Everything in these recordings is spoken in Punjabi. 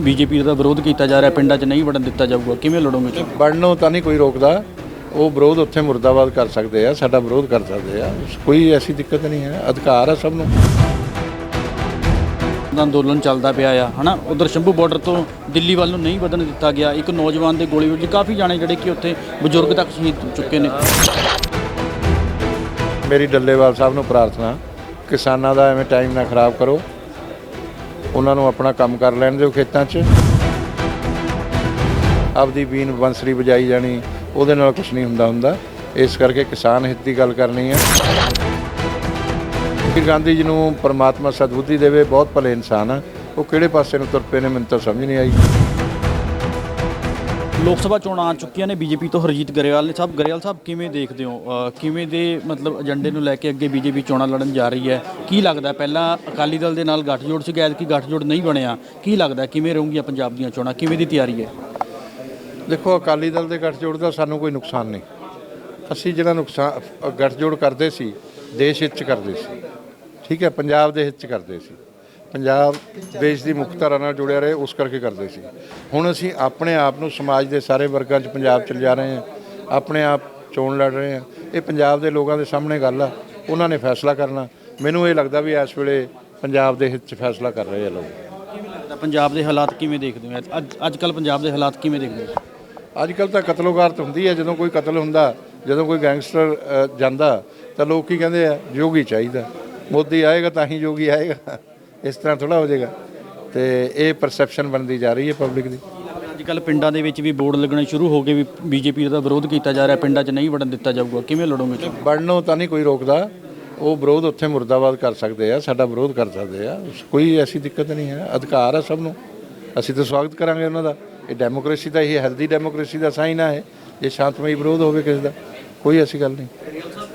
ਬੀਜੇਪੀ ਦਾ ਵਿਰੋਧ ਕੀਤਾ ਜਾ ਰਿਹਾ ਪਿੰਡਾਂ 'ਚ ਨਹੀਂ ਵੜਨ ਦਿੱਤਾ ਜਾਊਗਾ ਕਿਵੇਂ ਲੜੋਗੇ ਚੋਣ? ਬਣਨੋਂ ਤਾਂ ਨਹੀਂ ਕੋਈ ਰੋਕਦਾ। ਉਹ ਵਿਰੋਧ ਉੱਥੇ ਮੁਰਦਾਬਾਦ ਕਰ ਸਕਦੇ ਆ ਸਾਡਾ ਵਿਰੋਧ ਕਰ ਸਕਦੇ ਆ। ਕੋਈ ਐਸੀ ਦਿੱਕਤ ਨਹੀਂ ਹੈ ਅਧਿਕਾਰ ਹੈ ਸਭ ਨੂੰ। ਦਾ ਅੰਦੋਲਨ ਚੱਲਦਾ ਪਿਆ ਆ ਹਨਾ? ਉਧਰ ਸ਼ੰਭੂ ਬਾਰਡਰ ਤੋਂ ਦਿੱਲੀ ਵੱਲ ਨੂੰ ਨਹੀਂ ਵਧਣ ਦਿੱਤਾ ਗਿਆ। ਇੱਕ ਨੌਜਵਾਨ ਦੇ ਗੋਲੀ ਵੱਜੀ ਕਾਫੀ ਜਾਣੇ ਜਿਹੜੇ ਕਿ ਉੱਥੇ ਬਜ਼ੁਰਗ ਤੱਕ ਸ਼ਹੀਦ ਹੋ ਚੁੱਕੇ ਨੇ। ਮੇਰੀ ਡੱਲੇਵਾਲ ਸਾਹਿਬ ਨੂੰ ਪ੍ਰਾਰਥਨਾ ਕਿਸਾਨਾਂ ਦਾ ਐਵੇਂ ਟਾਈਮ ਨਾ ਖਰਾਬ ਕਰੋ। ਉਹਨਾਂ ਨੂੰ ਆਪਣਾ ਕੰਮ ਕਰ ਲੈਣ ਦਿਓ ਖੇਤਾਂ 'ਚ। ਆਪਦੀ ਬੀਨ ਬੰਸਰੀ ਵਜਾਈ ਜਾਣੀ, ਉਹਦੇ ਨਾਲ ਕੁਝ ਨਹੀਂ ਹੁੰਦਾ ਹੁੰਦਾ। ਇਸ ਕਰਕੇ ਕਿਸਾਨ ਹਿੱਤ ਦੀ ਗੱਲ ਕਰਨੀ ਹੈ ਕਿ ਗਾਂਧੀ ਜੀ ਨੂੰ ਪਰਮਾਤਮਾ ਸਦਬੁੱਧੀ ਦੇਵੇ, ਬਹੁਤ ਭਲੇ ਇਨਸਾਨ ਆ। ਉਹ ਕਿਹੜੇ ਪਾਸੇ ਨੂੰ ਤੁਰ ਪਏ ਨੇ ਮੈਨੂੰ ਤਾਂ ਸਮਝ ਨਹੀਂ ਆਈ। ਲੋਕ ਸਭਾ ਚੋਣਾਂ ਆ ਚੁੱਕੀਆਂ ਨੇ ਬੀਜੇਪੀ ਤੋਂ ਹਰਜੀਤ ਗਰੇਵਾਲ ਨੇ। ਸਾਹਿਬ ਗਰੇਵਾਲ ਸਾਹਿਬ ਕਿਵੇਂ ਦੇਖਦੇ ਹੋ? ਕਿਵੇਂ ਦੇ ਮਤਲਬ ਏਜੰਡੇ ਨੂੰ ਲੈ ਕੇ ਅੱਗੇ ਬੀਜੇਪੀ ਚੋਣਾਂ ਲੜਨ ਜਾ ਰਹੀ ਹੈ? ਕੀ ਲੱਗਦਾ ਪਹਿਲਾਂ ਅਕਾਲੀ ਦਲ ਦੇ ਨਾਲ ਗੱਠਜੋੜ ਸੀ ਗੈਰ ਕੀ ਗੱਠਜੋੜ ਨਹੀਂ ਬਣਿਆ। ਕੀ ਲੱਗਦਾ ਕਿਵੇਂ ਰਹੂੰਗੀਆਂ ਪੰਜਾਬ ਦੀਆਂ ਚੋਣਾਂ? ਕਿਵੇਂ ਦੀ ਤਿਆਰੀ ਹੈ? ਦੇਖੋ ਅਕਾਲੀ ਦਲ ਦੇ ਗੱਠਜੋੜ ਦਾ ਸਾਨੂੰ ਕੋਈ ਨੁਕਸਾਨ ਨਹੀਂ। ਅਸੀਂ ਜਿਹੜਾ ਨੁਕਸਾਨ ਅ, ਗੱਠਜੋੜ ਕਰਦੇ ਸੀ ਦੇਸ਼ ਹਿੱਤ ਚ ਕਰਦੇ ਸੀ। ਠੀਕ ਹੈ ਪੰਜਾਬ ਦੇ ਹਿੱਤ ਚ ਕਰਦੇ ਸੀ। ਪੰਜਾਬ ਦੇਸ਼ ਦੀ ਮੁੱਖ ਧਾਰਾ ਨਾਲ ਜੁੜਿਆ ਰਹੇ ਉਸ ਕਰਕੇ ਕਰਦੇ ਸੀ। ਹੁਣ ਅਸੀਂ ਆਪਣੇ ਆਪ ਨੂੰ ਸਮਾਜ ਦੇ ਸਾਰੇ ਵਰਗਾਂ 'ਚ ਪੰਜਾਬ ਚ ਲਿਜਾ ਰਹੇ ਹਾਂ ਆਪਣੇ ਆਪ ਚੋਣ ਲੜ ਰਹੇ ਹਾਂ। ਇਹ ਪੰਜਾਬ ਦੇ ਲੋਕਾਂ ਦੇ ਸਾਹਮਣੇ ਗੱਲ ਆ ਉਹਨਾਂ ਨੇ ਫੈਸਲਾ ਕਰਨਾ। ਮੈਨੂੰ ਇਹ ਲੱਗਦਾ ਵੀ ਇਸ ਵੇਲੇ ਪੰਜਾਬ ਦੇ ਹਿੱਤ ਚ ਫੈਸਲਾ ਕਰ ਰਹੇ ਆ ਲੋਕ। ਕਿਵੇਂ ਲੱਗਦਾ ਪੰਜਾਬ ਦੇ ਹਾਲਾਤ ਕਿਵੇਂ ਦੇਖਦੇ ਹੋ? ਅੱਜ ਅੱਜ ਕੱਲ ਪੰਜਾਬ ਦੇ ਹਾਲਾਤ ਕਿਵੇਂ ਦੇਖਦੇ ਹੋ? ਅੱਜ ਕੱਲ ਤਾਂ ਕਤਲੋਗਾਰਤ ਹੁੰਦੀ ਹੈ ਜਦੋਂ ਕੋਈ ਕਤਲ ਹੁੰਦਾ ਜਦੋਂ ਕੋਈ ਗੈਂਗਸਟਰ ਜਾਂਦਾ ਤਾਂ ਲੋਕ ਕੀ ਕਹਿੰਦੇ ਆ ਯੋਗੀ ਚਾਹੀਦਾ। ਮੋਦੀ ਆਏਗਾ ਤਾਂ ਹੀ ਯੋਗੀ ਆਏਗਾ। ਇਸ ਤਰ੍ਹਾਂ ਥੋੜਾ ਹੋ ਜਾਏਗਾ। ਤੇ ਇਹ ਪਰਸੈਪਸ਼ਨ ਬਣਦੀ ਜਾ ਰਹੀ ਹੈ ਪਬਲਿਕ ਦੀ। ਅੱਜ ਕੱਲ ਪਿੰਡਾਂ ਦੇ ਵਿੱਚ ਵੀ ਬੋਰਡ ਲੱਗਣੇ ਸ਼ੁਰੂ ਹੋ ਗਏ ਵੀ ਬੀਜੇਪੀ ਦਾ ਵਿਰੋਧ ਕੀਤਾ ਜਾ ਰਿਹਾ ਪਿੰਡਾਂ 'ਚ ਨਹੀਂ ਵੜਨ ਦਿੱਤਾ ਜਾਊਗਾ। ਕਿਵੇਂ ਲੜੋਗੇ? ਬਣਨੋਂ ਤਾਂ ਨਹੀਂ ਕੋਈ ਰੋਕਦਾ। ਉਹ ਵਿਰੋਧ ਉੱਥੇ ਮੁਰਦਾਬਾਦ ਕਰ ਸਕਦੇ ਆ ਸਾਡਾ ਵਿਰੋਧ ਕਰ ਸਕਦੇ ਆ। ਕੋਈ ਐਸੀ ਦਿੱਕਤ ਨਹੀਂ ਹੈ। ਅਧਿਕਾਰ ਹੈ ਸਭ ਨੂੰ। ਅਸੀਂ ਤਾਂ ਸਵਾਗਤ ਕਰਾਂਗੇ ਉਹਨਾਂ ਦਾ। ਇਹ ਡੈਮੋਕ੍ਰੇਸੀ ਦਾ ਇਹ ਹੈਲਦੀ ਡੈਮੋਕ੍ਰੇਸੀ ਦਾ ਸਾਈਨ ਹੈ ਇਹ ਸ਼ਾਂਤਮਈ ਵਿਰੋਧ ਹੋਵੇ ਕਿਸੇ ਦਾ। ਕੋਈ ਐਸੀ ਗੱਲ ਨਹੀਂ।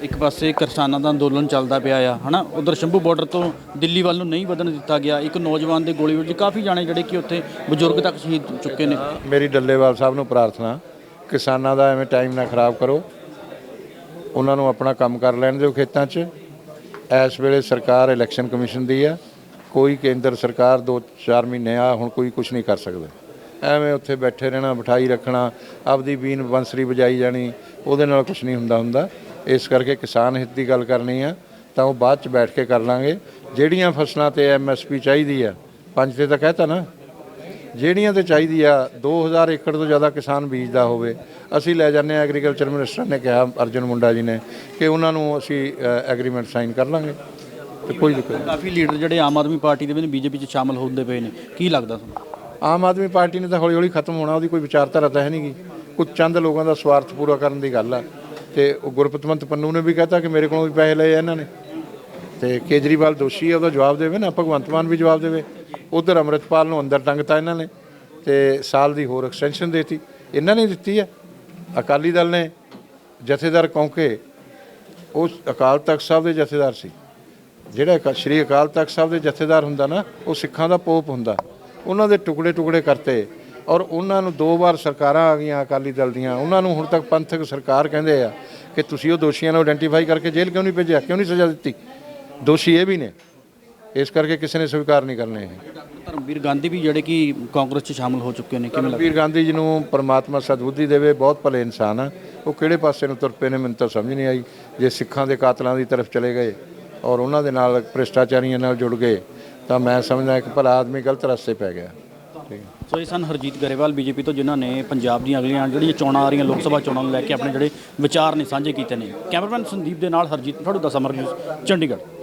ਇੱਕ ਪਾਸੇ ਕਿਸਾਨਾਂ ਦਾ ਅੰਦੋਲਨ ਚੱਲਦਾ ਪਿਆ ਆ, ਹਨਾ? ਉਧਰ ਸ਼ੰਭੂ ਬਾਰਡਰ ਤੋਂ ਦਿੱਲੀ ਵੱਲ ਨੂੰ ਨਹੀਂ ਵਧਣ ਦਿੱਤਾ ਗਿਆ। ਇੱਕ ਨੌਜਵਾਨ ਦੇ ਗੋਲੀ ਵਿੱਚ ਕਾਫੀ ਜਾਣੇ ਜਿਹੜੇ ਕਿ ਉੱਥੇ ਬਜ਼ੁਰਗ ਤੱਕ ਸ਼ਹੀਦ ਹੋ ਚੁੱਕੇ ਨੇ। ਮੇਰੀ ਡੱਲੇਵਾਲ ਸਾਹਿਬ ਨੂੰ ਪ੍ਰਾਰਥਨਾ, ਕਿਸਾਨਾਂ ਦਾ ਐਵੇਂ ਟਾਈਮ ਨਾ ਖਰਾਬ ਕਰੋ। ਉਹਨਾਂ ਨੂੰ ਆਪਣਾ ਕੰਮ ਕਰ ਲੈਣ ਦਿਓ ਖੇਤਾਂ 'ਚ। ਇਸ ਵੇਲੇ ਸਰਕਾਰ ਇਲੈਕਸ਼ਨ ਕਮਿਸ਼ਨ ਦੀ ਆ। ਕੋਈ ਕੇਂਦਰ ਸਰਕਾਰ 2-4 ਮਹੀਨੇ ਆ ਹੁਣ ਕੋਈ ਕੁਝ ਨਹੀਂ ਕਰ ਸਕਦਾ। ਐਵੇਂ ਉੱਥੇ ਬੈਠੇ ਰਹਿਣਾ ਬਿਠਾਈ ਰੱਖਣਾ, ਆਪਦੀ ਬੀਨ ਬੰਸਰੀ ਵਜਾਈ ਜਾਣੀ, ਉਹਦੇ ਨਾਲ ਕੁਝ ਨਹੀਂ ਹੁੰਦਾ ਹੁੰਦਾ। ਇਸ ਕਰਕੇ ਕਿਸਾਨ ਹਿੱਤ ਦੀ ਗੱਲ ਕਰਨੀ ਆ ਤਾਂ ਉਹ ਬਾਅਦ 'ਚ ਬੈਠ ਕੇ ਕਰ ਲਾਂਗੇ। ਜਿਹੜੀਆਂ ਫਸਲਾਂ ਤੇ ਐਮਐਸਪੀ ਚਾਹੀਦੀ ਆ ਪੰਜ ਤੇ ਤਾਂ ਕਹਿਤਾ ਨਾ ਜਿਹੜੀਆਂ ਤੇ ਚਾਹੀਦੀ ਆ 2000 ਏਕੜ ਤੋਂ ਜ਼ਿਆਦਾ ਕਿਸਾਨ ਬੀਜਦਾ ਹੋਵੇ। ਅਸੀਂ ਲੈ ਜਾਂਦੇ ਆ ਐਗਰੀਕਲਚਰ ਮਿਨਿਸਟਰ ਨੇ ਕਿਹਾ ਅਰਜਨ ਮੁੰਡਾ ਜੀ ਨੇ ਕਿ ਉਹਨਾਂ ਨੂੰ ਅਸੀਂ ਐਗਰੀਮੈਂਟ ਸਾਈਨ ਕਰ ਲਾਂਗੇ। ਤੇ ਕੋਈ ਦਿੱਕਤ ਨਹੀਂ। ਕਾਫੀ ਲੀਡਰ ਜਿਹੜੇ ਆਮ ਆਦਮੀ ਪਾਰਟੀ ਦੇ ਵੀ ਬੀਜੇਪੀ 'ਚ ਸ਼ਾਮਲ ਹੁੰਦੇ ਪਏ ਨੇ ਕੀ ਲੱਗਦਾ ਤੁਹਾਨੂੰ? ਆਮ ਆਦਮੀ ਪਾਰਟੀ ਨੇ ਤਾਂ ਹੌਲੀ ਹੌਲੀ ਖਤਮ ਹੋਣਾ ਉਹਦੀ ਕੋਈ ਵਿਚਾਰਧਾਰਾ ਤਾਂ ਹੈ ਨਹੀਂਗੀ ਕੁਝ ਚੰਦ ਲੋਕਾਂ ਦਾ ਸਵਾਰਥ ਪੂਰਾ ਕਰਨ ਦੀ ਗੱਲ ਆ। ਤੇ ਉਹ ਗੁਰਪਤਵੰਤ ਪੰਨੂ ਨੇ ਵੀ ਕਹਤਾ ਕਿ ਮੇਰੇ ਕੋਲੋਂ ਵੀ ਪੈਸੇ ਲਏ ਆ ਇਹਨਾਂ ਨੇ। ਤੇ ਕੇਜਰੀਵਾਲ ਦੋਸ਼ੀ ਹੈ ਉਹਦਾ ਜਵਾਬ ਦੇਵੇ ਨਾ, ਭਗਵੰਤ ਮਾਨ ਵੀ ਜਵਾਬ ਦੇਵੇ। ਉਧਰ ਅੰਮ੍ਰਿਤਪਾਲ ਨੂੰ ਅੰਦਰ ਟੰਗਤਾ ਇਹਨਾਂ ਨੇ ਤੇ ਸਾਲ ਦੀ ਹੋਰ ਐਕਸਟੈਂਸ਼ਨ ਦੇਤੀ। ਇਹਨਾਂ ਨੇ ਦਿੱਤੀ ਹੈ ਅਕਾਲੀ ਦਲ ਨੇ ਜਥੇਦਾਰ ਕੌਂਕੇ, ਉਹ ਅਕਾਲ ਤਖਤ ਸਾਹਿਬ ਦੇ ਜਥੇਦਾਰ ਸੀ। ਜਿਹੜਾ ਅਕਾ- ਸ਼੍ਰੀ ਅਕਾਲ ਤਖਤ ਸਾਹਿਬ ਦੇ ਜਥੇਦਾਰ ਹੁੰਦਾ ਨਾ, ਉਹ ਸਿੱਖਾਂ ਦਾ ਪੋਪ ਹੁੰਦਾ। ਉਹਨਾਂ ਦੇ ਟੁਕੜੇ ਟੁਕੜੇ ਕਰਤੇ। ਔਰ ਉਹਨਾਂ ਨੂੰ ਦੋ ਵਾਰ ਸਰਕਾਰਾਂ ਆ ਗਈਆਂ ਅਕਾਲੀ ਦਲ ਦੀਆਂ। ਉਹਨਾਂ ਨੂੰ ਹੁਣ ਤੱਕ ਪੰਥਕ ਸਰਕਾਰ ਕਹਿੰਦੇ ਆ ਕਿ ਤੁਸੀਂ ਉਹ ਦੋਸ਼ੀਆਂ ਨੂੰ ਆਇਡੈਂਟੀਫਾਈ ਕਰਕੇ ਜੇਲ੍ਹ ਕਿਉਂ ਨਹੀਂ ਭੇਜਿਆ? ਕਿਉਂ ਨਹੀਂ ਸਜ਼ਾ ਦਿੱਤੀ? ਦੋਸ਼ੀ ਇਹ ਵੀ ਨੇ। ਇਸ ਕਰਕੇ ਕਿਸੇ ਨੇ ਸਵੀਕਾਰ ਨਹੀਂ ਕਰਨੇ ਇਹ। ਧਰਮਵੀਰ ਗਾਂਧੀ ਵੀ ਜਿਹੜੇ ਕਿ ਕਾਂਗਰਸ 'ਚ ਸ਼ਾਮਲ ਹੋ ਚੁੱਕੇ ਨੇ ਕਿਵੇਂ ਲੱਗਦਾ? ਵੀਰ ਗਾਂਧੀ ਜੀ ਨੂੰ ਪਰਮਾਤਮਾ ਸਦਬੁੱਧੀ ਦੇਵੇ ਬਹੁਤ ਭਲੇ ਇਨਸਾਨ ਆ। ਉਹ ਕਿਹੜੇ ਪਾਸੇ ਨੂੰ ਤੁਰ ਪਏ ਨੇ ਮੈਨੂੰ ਤਾਂ ਸਮਝ ਨਹੀਂ ਆਈ। ਜੇ ਸਿੱਖਾਂ ਦੇ ਕਾਤਲਾਂ ਦੀ ਤਰਫ ਚਲੇ ਗਏ ਔਰ ਉਹਨਾਂ ਦੇ ਨਾਲ ਭ੍ਰਿਸ਼ਟਾਚਾਰੀਆਂ ਨਾਲ ਜੁੜ ਗਏ ਤਾਂ ਮੈਂ ਸਮਝਦਾ ਇੱਕ ਭਲਾ ਆਦਮੀ ਗਲਤ ਰਸਤੇ ਪੈ ਗਿਆ। ਠੀਕ ਹੈ। ਸੋ ਇਹ ਸਨ ਹਰਜੀਤ ਗਰੇਵਾਲ ਬੀਜੇਪੀ ਤੋਂ, ਜਿਨ੍ਹਾਂ ਨੇ ਪੰਜਾਬ ਦੀਆਂ ਅਗਲੀਆਂ ਜਿਹੜੀਆਂ ਚੋਣਾਂ ਆ ਰਹੀਆਂ, ਲੋਕ ਸਭਾ ਚੋਣਾਂ ਨੂੰ ਲੈ ਕੇ ਆਪਣੇ ਜਿਹੜੇ ਵਿਚਾਰ ਨੇ, ਸਾਂਝੇ ਕੀਤੇ ਨੇ। ਕੈਮਰਾਮੈਨ ਸੰਦੀਪ ਦੇ ਨਾਲ ਹਰਜੀਤ ਫੜੂ ਦਾ ਸਮਰ ਨਿਊਜ਼ ਚੰਡੀਗੜ੍ਹ।